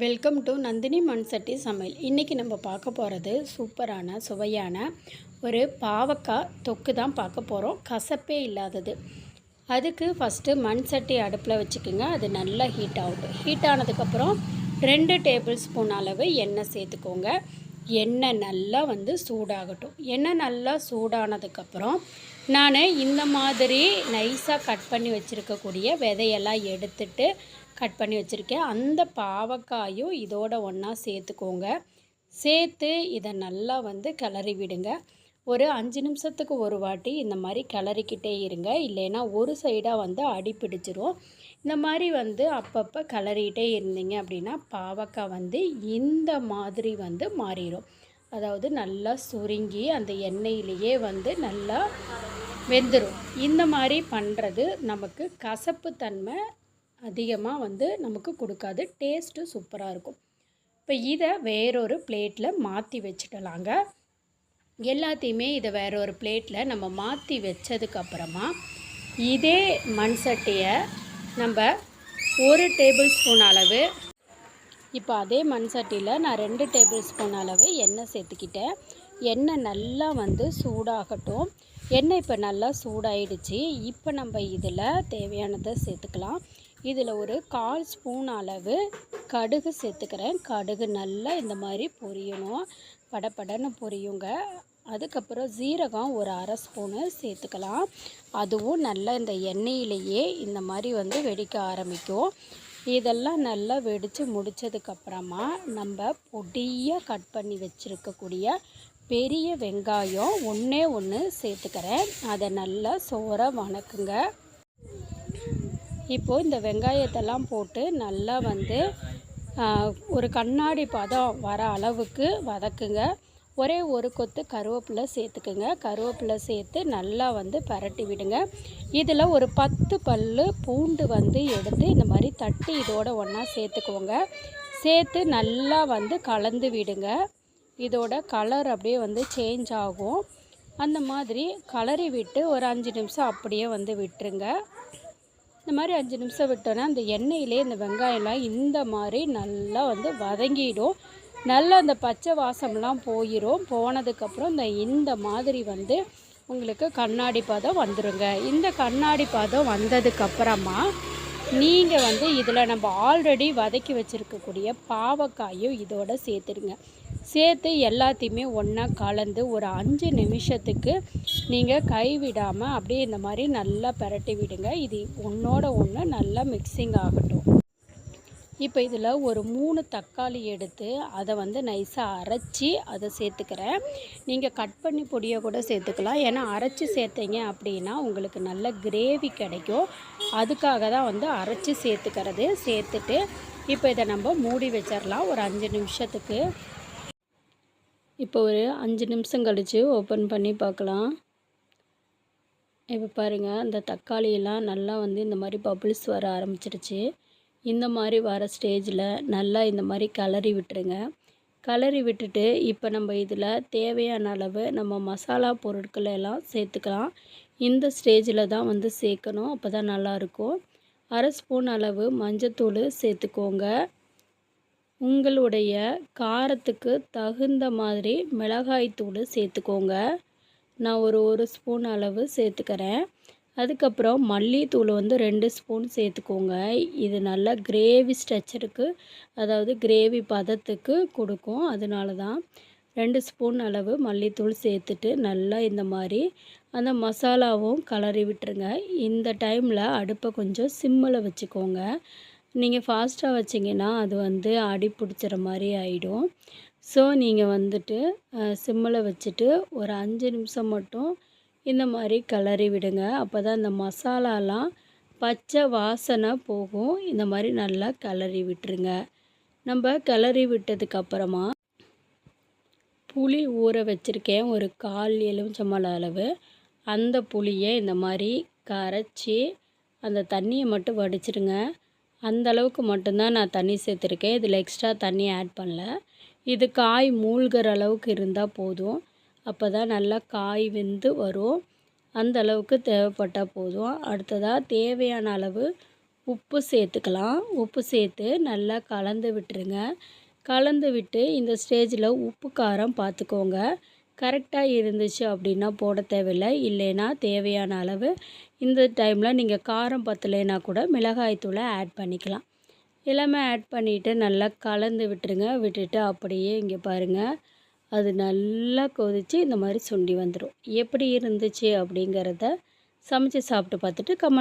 Welcome to Nandini மண்சட்டி சமையல். இன்றைக்கி நம்ம பார்க்க போகிறது சூப்பரான சுவையான ஒரு பாவக்காய் தொக்கு தான் பார்க்க போகிறோம் கசப்பே இல்லாதது. அதுக்கு ஃபஸ்ட்டு மண் சட்டி அடுப்பில் வச்சுக்கோங்க. அது நல்லா ஹீட் ஆகட்டும் ஹீட் ஆனதுக்கப்புறம் ரெண்டு டேபிள் ஸ்பூன் அளவு எண்ணெய் சேர்த்துக்கோங்க. எண்ணெய் நல்லா வந்து சூடாகட்டும். எண்ணெய் நல்லா சூடானதுக்கப்புறம் நான் இந்த மாதிரி நைஸாக கட் பண்ணி வச்சுருக்கக்கூடிய விதையெல்லாம் எடுத்துட்டு கட் பண்ணி வச்சுருக்கேன். அந்த பாவக்காயும் இதோட ஒன்றா சேர்த்துக்கோங்க. சேர்த்து இதை நல்லா வந்து கிளறி விடுங்க. ஒரு அஞ்சு நிமிஷத்துக்கு ஒரு வாட்டி இந்த மாதிரி கிளறிக்கிட்டே இருங்க. இல்லைன்னா ஒரு சைடாக வந்து அடி பிடிச்சிரும். இந்த மாதிரி வந்து அப்பப்போ கிளறிக்கிட்டே இருந்தீங்க அப்படின்னா பாவக்காய் வந்து இந்த மாதிரி வந்து மாறிடும் அதாவது நல்லா சுருங்கி அந்த எண்ணெயிலேயே வந்து நல்லா வெந்துடும் இந்த மாதிரி பண்ணுறது நமக்கு கசப்பு தன்மை அதிகமாக வந்து நமக்கு கொடுக்காது. டேஸ்ட்டு சூப்பராக இருக்கும். இப்போ இதை வேறொரு பிளேட்டில் மாற்றி வச்சுட்டலாங்க. எல்லாத்தையுமே இதை வேற ஒரு பிளேட்டில் நம்ம மாற்றி வச்சதுக்கப்புறமா இதே மண் சட்டியை நம்ம ஒரு டேபிள் ஸ்பூன் அளவு இப்போ அதே மண் சட்டியில் நான் ரெண்டு டேபிள் ஸ்பூன் அளவு எண்ணெய் சேர்த்துக்கிட்டேன். எண்ணெய் நல்லா வந்து சூடாகட்டும். எண்ணெய் இப்போ நல்லா சூடாயிடுச்சு. இப்போ நம்ம இதில் தேவையானதை சேர்த்துக்கலாம். இதில் ஒரு கால் ஸ்பூன் அளவு கடுகு சேர்த்துக்கிறேன். கடுகு நல்லா இந்த மாதிரி பொரியணும். படப்படன்னு பொரியுங்க. அதுக்கப்புறம் ஜீரகம் ஒரு அரை ஸ்பூனு சேர்த்துக்கலாம். அதுவும் நல்லா இந்த எண்ணெயிலேயே இந்த மாதிரி வந்து வெடிக்க ஆரம்பிக்கும். இதெல்லாம் நல்லா வெடித்து முடித்ததுக்கப்புறமா நம்ம பொடியாக கட் பண்ணி வச்சுருக்கக்கூடிய பெரிய வெங்காயம் ஒன்றே ஒன்று சேர்த்துக்கிறேன். அதை நல்லா சோற வணக்குங்க. இப்போது இந்த வெங்காயத்தெல்லாம் போட்டு நல்லா வந்து ஒரு கண்ணாடி பதம் வர அளவுக்கு வதக்குங்க. ஒரே ஒரு கொத்து கருவேப்பிலை சேர்த்துக்குங்க. கருவேப்பிலை சேர்த்து நல்லா வந்து பரட்டி விடுங்க. இதில் ஒரு பத்து பல் பூண்டு வந்து எடுத்து இந்த மாதிரி தட்டி இதோட ஒன்றா சேர்த்துக்கோங்க சேர்த்து நல்லா வந்து கலந்து விடுங்க. இதோட கலர் அப்படியே வந்து சேஞ்ச் ஆகும். அந்த மாதிரி கலரி விட்டு ஒரு அஞ்சு நிமிஷம் அப்படியே வந்து விட்டுருங்க. இந்த மாதிரி அஞ்சு நிமிஷம் விட்டோன்னா அந்த எண்ணெயிலே இந்த வெங்காயம்லாம் இந்த மாதிரி நல்லா வந்து வதங்கிடும். நல்லா அந்த பச்சை வாசம்லாம் போயிடும் போனதுக்கப்புறம் இந்த இந்த மாதிரி வந்து உங்களுக்கு கண்ணாடி பதம் வந்துடுங்க இந்த கண்ணாடி பதம் வந்ததுக்கப்புறமா நீங்கள் வந்து இதில் நம்ம ஆல்ரெடி வதக்கி வச்சுருக்கக்கூடிய பாவக்காயும் இதோட சேர்த்துடுங்க சேர்த்து எல்லாத்தையுமே ஒன்றா கலந்து ஒரு அஞ்சு நிமிஷத்துக்கு நீங்கள் கைவிடாமல் அப்படியே இந்த மாதிரி நல்லா பரட்டி விடுங்க. இது ஒன்றோட ஒன்று நல்லா மிக்சிங் ஆகட்டும். இப்போ இதில் ஒரு மூணு தக்காளி எடுத்து அதை வந்து நைஸாக அரைச்சி அதை சேர்த்துக்கிறேன். நீங்கள் கட் பண்ணி பொடியை கூட சேர்த்துக்கலாம். ஏன்னா அரைச்சி சேர்த்தீங்க அப்படின்னா உங்களுக்கு நல்ல கிரேவி கிடைக்கும். அதுக்காக தான் வந்து அரைச்சி சேர்த்துக்கிறது. சேர்த்துட்டு இப்போ இதை நம்ம மூடி வச்சிடலாம். ஒரு அஞ்சு நிமிஷத்துக்கு. இப்போ ஒரு அஞ்சு நிமிஷம் கழித்து ஓப்பன் பண்ணி பார்க்கலாம். இப்போ பாருங்கள் அந்த தக்காளியெல்லாம் நல்லா வந்து இந்த மாதிரி பபுள்ஸ் வர ஆரம்பிச்சிடுச்சு இந்த மாதிரி வர ஸ்டேஜில் நல்லா இந்த மாதிரி கலரி விட்டுருங்க. கலரி விட்டுட்டு இப்போ நம்ம இதில் தேவையான அளவு நம்ம மசாலா பொருட்களை எல்லாம் சேர்த்துக்கலாம். இந்த ஸ்டேஜில் தான் வந்து சேர்க்கணும். அப்போ தான் நல்லாயிருக்கும் அரை ஸ்பூன் அளவு மஞ்சத்தூள் சேர்த்துக்கோங்க. உங்களுடைய காரத்துக்கு தகுந்த மாதிரி மிளகாய்த்தூள் சேர்த்துக்கோங்க. நான் ஒரு ஒரு ஸ்பூன் அளவு சேர்த்துக்கிறேன். அதுக்கப்புறம் மல்லித்தூள் வந்து ரெண்டு ஸ்பூன் சேர்த்துக்கோங்க. இது நல்லா கிரேவி ஸ்ட்ரக்சருக்கு அதாவது கிரேவி பதத்துக்கு கொடுக்கும். அதனால தான் ரெண்டு ஸ்பூன் அளவு மல்லித்தூள் சேர்த்துட்டு நல்லா இந்த மாதிரி அந்த மசாலாவும் கலரி விட்டுருங்க. இந்த டைமில் அடுப்பை கொஞ்சம் சிம்மில் வச்சுக்கோங்க. நீங்கள் ஃபாஸ்ட்டாக வச்சிங்கன்னா அது வந்து அடி பிடிச்சிற மாதிரி ஆகிடும் ஸோ நீங்கள் வந்துட்டு சிம்மில் வச்சுட்டு ஒரு அஞ்சு நிமிஷம் மட்டும் இந்த மாதிரி கிளறி விடுங்க. அப்போ தான் இந்த மசாலாலாம் பச்சை வாசனை போகும். இந்த மாதிரி நல்லா கிளறி விட்டுருங்க. நம்ம கிளறி விட்டதுக்கப்புறமா புளி ஊற வச்சுருக்கேன். ஒரு கால் எலுமிச்சம்பழ அளவு. அந்த புளியை இந்த மாதிரி கரைச்சி அந்த தண்ணியை மட்டும் வடிச்சிடுங்க அந்த அளவுக்கு மட்டும்தான் நான் தண்ணி சேர்த்துருக்கேன். இதில் எக்ஸ்ட்ரா தண்ணி ஆட் பண்ணல. இது காய் மூழ்கிற அளவுக்கு இருந்தால் போதும். அப்போ தான் நல்லா காய் வெந்து வரும். அந்த அளவுக்கு தேவைப்பட்டால் போதும். அடுத்ததாக தேவையான அளவு உப்பு சேர்த்துக்கலாம். உப்பு சேர்த்து நல்லா கலந்து விட்டுருங்க. கலந்து விட்டு இந்த ஸ்டேஜில் உப்பு காரம் பார்த்துக்கோங்க கரெக்டாக இருந்துச்சு அப்படின்னா போட தேவையில்லை. இல்லைன்னா தேவையான அளவு இந்த டைமில் நீங்கள் காரம் பத்தலைன்னா கூட மிளகாய்த்தூளை ஆட் பண்ணிக்கலாம். எல்லாமே ஆட் பண்ணிவிட்டு நல்லா கலந்து விட்டுருங்க. விட்டுட்டு அப்படியே இங்கே பாருங்கள் அது நல்லா கொதித்து இந்த மாதிரி சுண்டி வந்துடும் எப்படி இருந்துச்சு அப்படிங்கிறத சமைச்சு சாப்பிட்டு பார்த்துட்டு கமெண்ட்